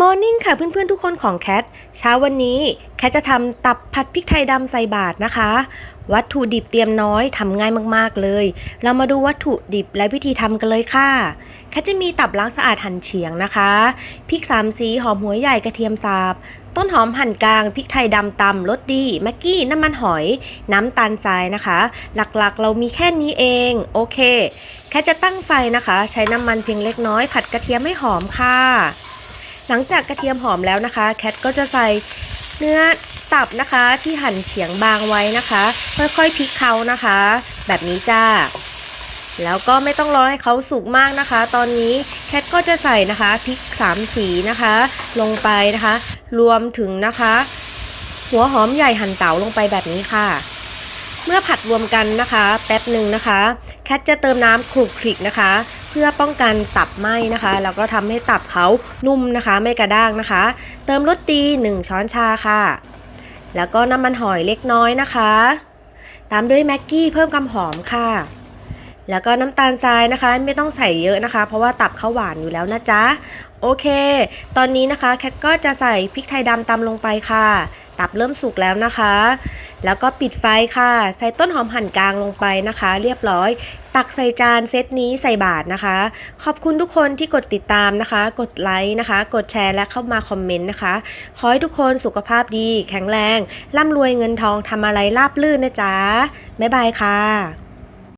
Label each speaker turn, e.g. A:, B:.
A: มอร์นิ่งค่ะเพื่อนๆทุกคนของแคทเช้าวันนี้แคทจะทำตับผัดพริกไทยดำใส่บาทนะคะ วัตถุดิบเตรียมน้อยทำง่ายมากๆเลย เรามาดูวัตถุดิบและวิธีทำกันเลยค่ะแคทจะมีตับล้างสะอาดหั่นเฉียงนะคะพริกสามสีหอมหัวใหญ่กระเทียมสับต้นหอมหั่นกลางพริกไทยดำตำรสดีแม็กกี้น้ำมันหอย น้ำตาลทรายนะคะ หลักๆ เรามีแค่นี้เองโอเคแคทจะตั้งไฟนะคะ ใช้น้ำมันเพียงเล็กน้อยผัดกระเทียมให้หอมค่ะ หลังจากกระเทียมหอมแล้วนะคะ แคทก็จะใส่เนื้อตับนะคะที่หั่นเฉียงบางไว้นะคะ ค่อยๆพลิกเขานะคะ แบบนี้จ้า แล้วก็ไม่ต้องรอให้เขาสุกมากนะคะ ตอนนี้แคทก็จะใส่นะคะพริกสามสีนะคะ ลงไปนะคะ รวมถึงนะคะ หัวหอมใหญ่หั่นเต๋าลงไปแบบนี้ค่ะ เมื่อผัดรวมกันนะคะ แป๊บหนึ่งนะคะ แคทจะเติมน้ำคลุกคลิกนะคะ พื่อป้องกันตับไหม้นะคะแล้วก็ทำให้ตับเขานุ่มนะคะ ไม่กระด้างนะคะ เติมรสดี 1 ช้อนชาค่ะ แล้วก็น้ำมันหอยเล็กน้อยนะคะ ตามด้วยแม็กกี้เพิ่มความหอมค่ะ แล้วก็น้ำตาลทรายนะคะ ไม่ต้องใส่เยอะนะคะ เพราะว่าตับเขาหวานอยู่แล้วนะจ๊ะโอเค ตอนนี้นะคะแคทก็จะใส่พริกไทยดำตำลงไปค่ะ ตับเริ่มสุกแล้วนะคะ แล้วก็ปิดไฟค่ะ ใส่ต้นหอมหั่นกลางลงไปนะคะ เรียบร้อย ตักใส่จานเซตนี้ใส่บาทนะคะ ขอบคุณทุกคนที่กดติดตามนะคะ กดไลค์นะคะ กดแชร์และเข้ามาคอมเมนต์นะคะ ขอให้ทุกคนสุขภาพดี แข็งแรง ร่ำรวยเงินทองทำอะไรราบลื่นนะจ๊ะบ๊ายบายค่ะ